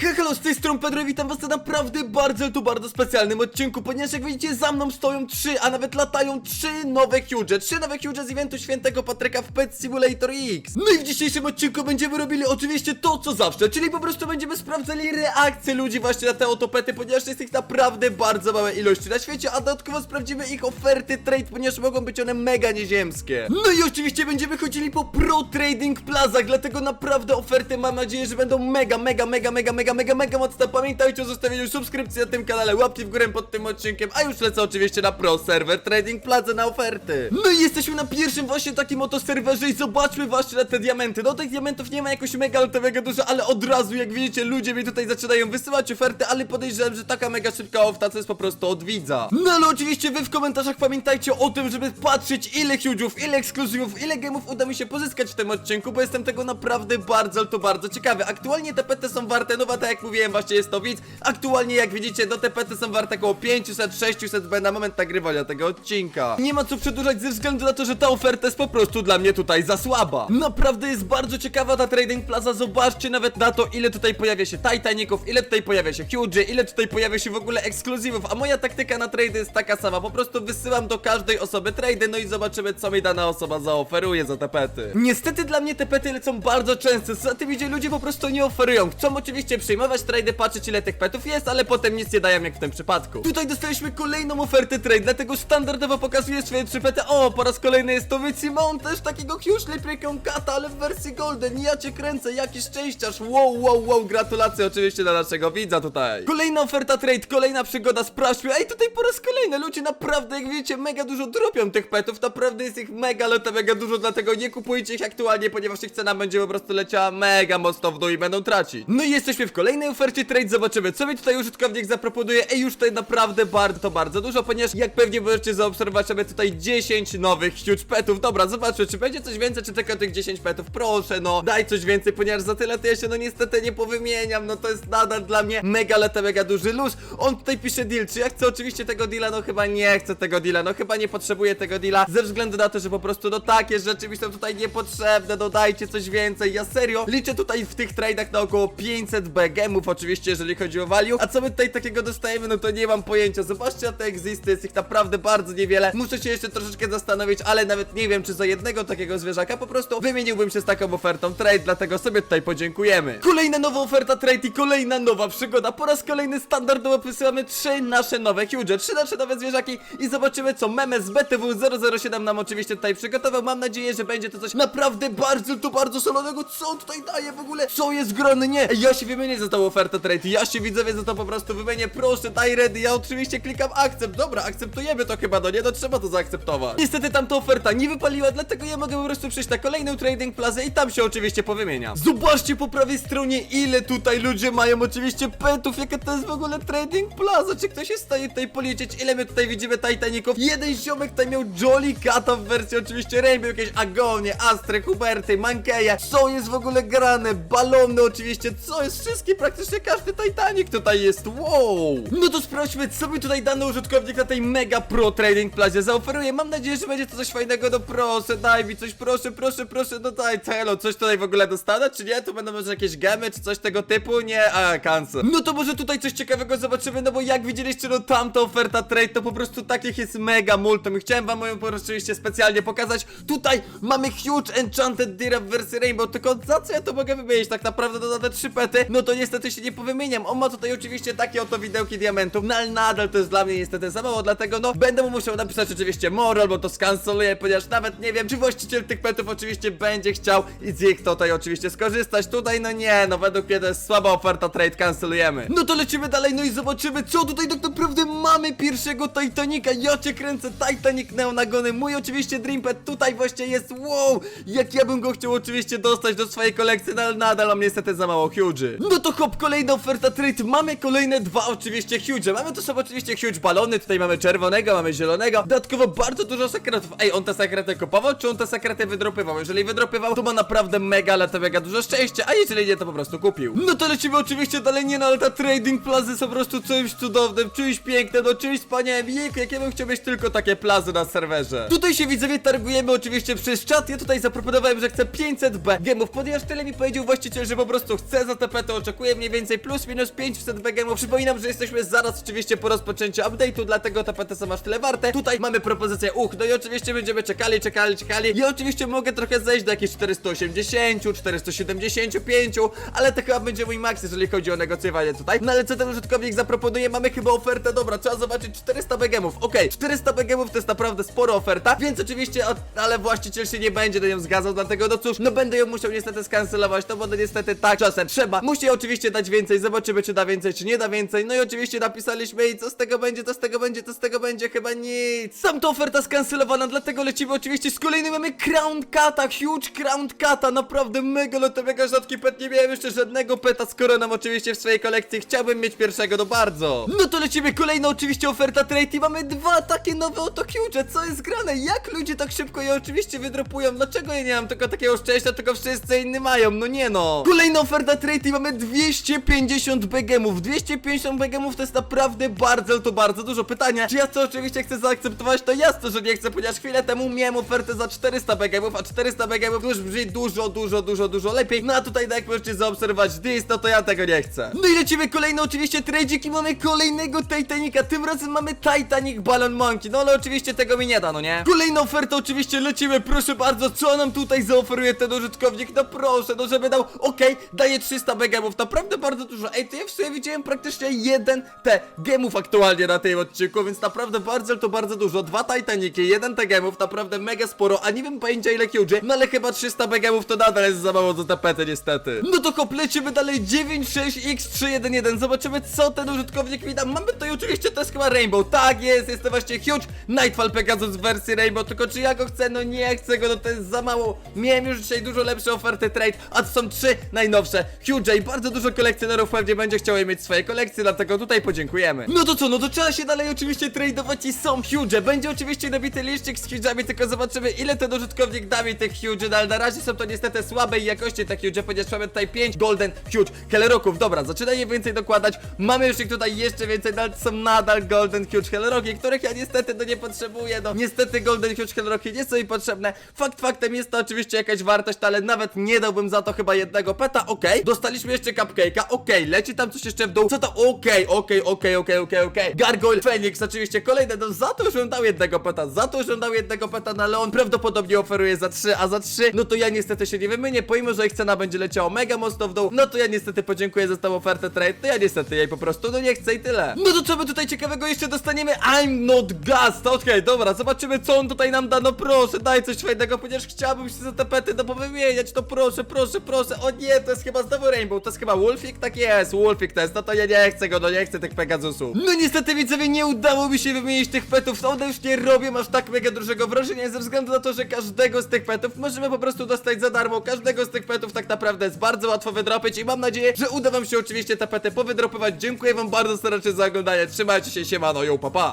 Hej, Halo, z tej strony Pedro i witam was na naprawdę bardzo, to bardzo specjalnym odcinku, ponieważ jak widzicie za mną stoją trzy, a nawet latają trzy nowe huge, trzy nowe huge z eventu Świętego Patryka w Pet Simulator X. No i w dzisiejszym odcinku będziemy robili oczywiście to, co zawsze, czyli po prostu będziemy sprawdzali reakcje ludzi właśnie na te oto pety, ponieważ jest ich naprawdę bardzo małe ilości na świecie, a dodatkowo sprawdzimy ich oferty trade, ponieważ mogą być one mega nieziemskie. No i oczywiście będziemy chodzili po Pro Trading Plazach, dlatego naprawdę oferty mam nadzieję, że będą mega, mega, mega, mega, mega, mega, mega mocne. Pamiętajcie o zostawieniu subskrypcji na tym kanale, łapki w górę pod tym odcinkiem, a już lecę oczywiście na Pro Server Trading Plaza na oferty. No i jesteśmy na pierwszym właśnie takim oto serwerze i zobaczmy właśnie na te diamenty. No tych diamentów nie ma jakoś mega, ale to mega dużo, ale od razu jak widzicie ludzie mi tutaj zaczynają wysyłać oferty, ale podejrzewam, że taka mega szybka ofta to jest po prostu od widza. No ale oczywiście wy w komentarzach pamiętajcie o tym, żeby patrzeć ile huge'ów, ile ekskluzywów, ile game'ów uda mi się pozyskać w tym odcinku, bo jestem tego naprawdę bardzo, ale to bardzo ciekawy. Aktualnie te pety są warte, no bo tak jak mówiłem, właśnie jest to widz. Aktualnie jak widzicie, no te pety są warte około 500-600 B na moment nagrywania tego odcinka. Nie ma co przedłużać ze względu na to, że ta oferta jest po prostu dla mnie tutaj za słaba. Naprawdę jest bardzo ciekawa ta Trading Plaza, zobaczcie nawet na to, ile tutaj pojawia się Titaników, ile tutaj pojawia się Huge, ile tutaj pojawia się w ogóle ekskluzywów, a moja taktyka na trade jest taka sama, po prostu wysyłam do każdej osoby trade, no i zobaczymy co mi dana osoba zaoferuje za te pety. Niestety dla mnie te pety lecą bardzo często, za tym idzie ludzie po prostu nie oferują, chcą oczywiście przyjmować trade, patrzeć ile tych petów jest, ale potem nic nie dają jak w tym przypadku. Tutaj dostaliśmy kolejną ofertę trade, dlatego standardowo pokazuję swoje trzy pety, o po raz kolejny jest to Wycimon, też takiego Huge Leprechaun Kata, ale w wersji Golden, ja cię kręcę, jaki szczęściarz, wow, wow, wow, gratulacje oczywiście dla naszego widza tutaj. Kolejna oferta trade, kolejna przygoda z Praszły, ej tutaj po raz kolejny, ludzie naprawdę jak wiecie mega dużo dropią tych petów, naprawdę jest ich mega, ale to mega dużo, dlatego nie kupujcie ich aktualnie, ponieważ ich cena będzie po prostu leciała mega mocno w dół i będą tracić. No i jesteśmy w kolejnej ofercie trade, zobaczymy. Co mi tutaj użytkownik zaproponuje, ej już tutaj naprawdę bardzo, bardzo dużo, ponieważ jak pewnie możecie zaobserwować sobie tutaj 10 nowych huge petów, dobra, zobaczmy czy będzie coś więcej, czy tylko tych 10 petów, proszę no, daj coś więcej, ponieważ za tyle to ja się no niestety nie powymieniam, no to jest nadal dla mnie mega, ale to mega duży luz, on tutaj pisze deal, czy ja chcę oczywiście tego deala, no chyba nie chcę tego deala, no chyba nie potrzebuję tego deala, ze względu na to, że po prostu no takie rzeczy mi są tutaj niepotrzebne, dodajcie coś więcej, ja serio liczę tutaj w tych tradeach na około 500 BGMów oczywiście, jeżeli chodzi o value, a co my tutaj takiego dostajemy, no to nie mam pojęcia, zobaczcie te existy, jest ich naprawdę bardzo niewiele, muszę się jeszcze troszeczkę zastanowić, ale nawet nie wiem, czy za jednego takiego zwierzaka po prostu wymieniłbym się z taką ofertą trade, dlatego sobie tutaj podziękujemy. Kolejna nowa oferta trade i kolejna nowa przygoda, po raz kolejny standardowo wysyłamy trzy nasze nowe huge, trzy nasze nowe zwierzaki i zobaczymy co meme z BTW007 nam oczywiście tutaj przygotował, mam nadzieję, że będzie to coś naprawdę bardzo, to bardzo szalonego, co on tutaj daje w ogóle, co jest grane, nie, ja się wymienię za tą ofertę trade, ja się widzowie za to po prostu wymienię, proszę, daj ready, ja oczywiście klikam akcept, dobra, akceptujemy to chyba, no nie, no trzeba to zaakceptować. Niestety tamta oferta nie wypaliła, dlatego ja mogę po prostu przejść na kolejną trading plazę i tam się oczywiście powymieniam. Zobaczcie po prawej stronie, ile tutaj ludzie mają oczywiście petów, jaka to jest w ogóle trading plaza, czy ktoś jest w stanie tutaj policzyć, ile my tutaj widzimy Titaników? Jeden ziomek tutaj miał Jolly Cata w wersji oczywiście Rainbow, jakieś Agonie, Astre, Huberty, Mankeje, co jest w ogóle grane, balony oczywiście, co jest, wszystkie, praktycznie każdy Titanic tutaj jest, wow! No to sprawdźmy, co mi tutaj dany użytkownik na tej mega pro trading plazie zaoferuje, mam nadzieję, że będzie to coś fajnego, no proszę, daj mi coś, proszę, proszę, proszę, no daj, coś tutaj w ogóle dostanę, czy nie? Tu będą może jakieś gemy, czy coś tego typu? Nie, a, cancel. No to może tutaj coś ciekawego zobaczymy, no bo jak widzieliście, no tamta oferta trade, to po prostu takich jest mega multum i chciałem wam ją po prostu oczywiście specjalnie pokazać. Tutaj mamy huge enchanted deer w wersji rainbow, tylko za co ja to mogę wymienić tak naprawdę no, na te trzy pety? No to niestety się nie powymieniam, on ma tutaj oczywiście takie oto widełki diamentów, no ale nadal to jest dla mnie niestety za mało, dlatego no będę mu musiał napisać oczywiście moral, bo to skanceluję, ponieważ nawet nie wiem, czy właściciel tych petów oczywiście będzie chciał i z ich tutaj oczywiście skorzystać. Tutaj no nie, no według mnie to jest słaba oferta trade, cancelujemy. No to lecimy dalej, no i zobaczymy co tutaj tak naprawdę mamy pierwszego Titanica. Ja cię kręcę, Titanic Neonagony, mój oczywiście Dream Pet tutaj właśnie jest, wow, jak ja bym go chciał oczywiście dostać do swojej kolekcji, no ale nadal mam niestety za mało huge. No to hop, kolejna oferta trade, mamy kolejne dwa oczywiście huge. Mamy tu są oczywiście huge balony, tutaj mamy czerwonego, mamy zielonego, dodatkowo bardzo dużo sekretów. Ej, on te sekrety kupował, czy on te sekrety wydropywał? Jeżeli wydropywał, to ma naprawdę mega, ale to mega dużo szczęścia, a jeżeli nie, to po prostu kupił. No to lecimy oczywiście dalej, nie no, ale ta trading plazy jest po prostu czymś cudownym, czymś pięknym, no czymś wspaniałym. Jejku, jak ja bym chciał mieć tylko takie plazy na serwerze. Tutaj się widzowie targujemy oczywiście przez czat, ja tutaj zaproponowałem, że chcę 500 B gemów, ponieważ tyle mi powiedział właściciel, że po prostu chce za te pety oczekuje mniej więcej plus minus 500 BGM-ów. Przypominam, że jesteśmy zaraz oczywiście po rozpoczęciu update'u, dlatego te pety są aż tyle warte. Tutaj mamy propozycję uch, no i oczywiście będziemy czekali, czekali, czekali. Ja oczywiście mogę trochę zejść do jakichś 480, 475, ale to chyba będzie mój maks, jeżeli chodzi o negocjowanie tutaj. No ale co ten użytkownik zaproponuje? Mamy chyba ofertę, dobra, trzeba zobaczyć 400 BGM-ów. Okej, 400 BGM-ów to jest naprawdę spora oferta, więc oczywiście, od, ale właściciel się nie będzie do nią zgadzał, dlatego no cóż, no będę ją musiał niestety skancelować, no bo no niestety tak czasem trzeba. Musi oczywiście dać więcej, zobaczymy czy da więcej, czy nie da więcej. No i oczywiście napisaliśmy i co z tego będzie, co z tego będzie, co z tego będzie, chyba nic. Sam to oferta skancelowana, dlatego lecimy oczywiście z kolejnym mamy Crown Cata, huge Crown Cata, naprawdę mega, to mega rzadki pet, nie miałem jeszcze żadnego peta z koroną oczywiście w swojej kolekcji, chciałbym mieć pierwszego, no bardzo. No to lecimy, kolejna oczywiście oferta trade i mamy dwa takie nowe oto huge, co jest grane, jak ludzie tak szybko je oczywiście wydropują, dlaczego ja nie mam tylko takiego szczęścia, tylko wszyscy inni mają, no nie no. Kolejna oferta trade i mamy 250 begemów, 250 begemów to jest naprawdę bardzo, to bardzo dużo. Pytanie, czy ja to oczywiście chcę zaakceptować, to jasne, że nie chcę, ponieważ chwilę temu miałem ofertę za 400 begemów, a 400 begemów już brzmi dużo, dużo, dużo, dużo lepiej. No a tutaj, tak jak możecie zaobserwować, dis, no to ja tego nie chcę. No i lecimy kolejny oczywiście trade'ik i mamy kolejnego Titanica, tym razem mamy Titanic Balloon Monkey, no ale oczywiście tego mi nie da, no nie? Kolejna oferta oczywiście lecimy, proszę bardzo, co nam tutaj zaoferuje ten użytkownik, no proszę, no żeby dał, okej, daje 300 begemów, naprawdę bardzo dużo, ej, to ja w sumie widziałem praktycznie jeden te gemów aktualnie na tym odcinku, więc naprawdę bardzo, to bardzo dużo, dwa Titaniki, jeden te gemów, naprawdę mega sporo, a nie wiem pojęcia ile huge, no ale chyba 300 begemów to nadal jest za mało za tapety niestety. No to hop, lecimy dalej, 96x311, zobaczymy co ten użytkownik mi da, mamy tutaj oczywiście, to jest chyba Rainbow, tak jest, jest to właśnie huge Nightfall Pegasus w wersji Rainbow, tylko czy ja go chcę, no nie chcę go, no to jest za mało, miałem już dzisiaj dużo lepsze oferty trade, a to są trzy najnowsze, huge i bardzo dużo kolekcjonerów pewnie będzie chciało mieć swoje kolekcje, dlatego tutaj podziękujemy. No to co, no to trzeba się dalej oczywiście tradeować i są huge, będzie oczywiście nabity licznik z huge'ami, tylko zobaczymy ile ten użytkownik da mi tych huge, no ale na razie są to niestety słabej jakości te huge, ponieważ mamy tutaj 5 golden huge helleroków, dobra, zaczyna je więcej dokładać, mamy już ich tutaj jeszcze więcej, no ale są nadal golden huge helleroki, których ja niestety no nie potrzebuję, no niestety golden huge helleroki nie są mi potrzebne, fakt faktem jest to oczywiście jakaś wartość, ale nawet nie dałbym za to chyba jednego peta, okej, dostaliśmy jeszcze cupcake'a, okej, leci tam coś jeszcze w dół, co to, okej, okej, okej, okej, okej, okej, Gargoyle Phoenix, oczywiście kolejne, no za to już bym dał jednego peta, za to już bym dał jednego peta, no ale on prawdopodobnie oferuje za 3, a za 3, no to ja niestety się nie wymienię, pomimo, że ich cena będzie leciała mega mocno w dół, no to ja niestety podziękuję za tą ofertę trade, to ja niestety jej po prostu, no nie chcę i tyle. No to co my tutaj ciekawego jeszcze dostaniemy? I'm not gassed, okej, dobra, zobaczymy co on tutaj nam da, no proszę, daj coś fajnego, ponieważ chciałbym się za te pety, no powymieniać, no proszę, proszę, proszę, o nie, to jest chyba znowu Rainbow, to jest chyba Wolfik, tak jest, Wolfik to jest, no to ja nie chcę go, no nie chcę tych Pegasusów. No niestety widzowie, nie udało mi się wymienić tych petów, one już nie robią aż tak mega dużego wrażenia, ze względu na to, że każdego z tych petów możemy po prostu dostać za darmo, każdego z tych petów tak naprawdę jest bardzo łatwo wydropić i mam nadzieję, że uda wam się oczywiście te pety powydropywać, dziękuję wam bardzo serdecznie za oglądanie, trzymajcie się, siemano, yo, papa. Pa.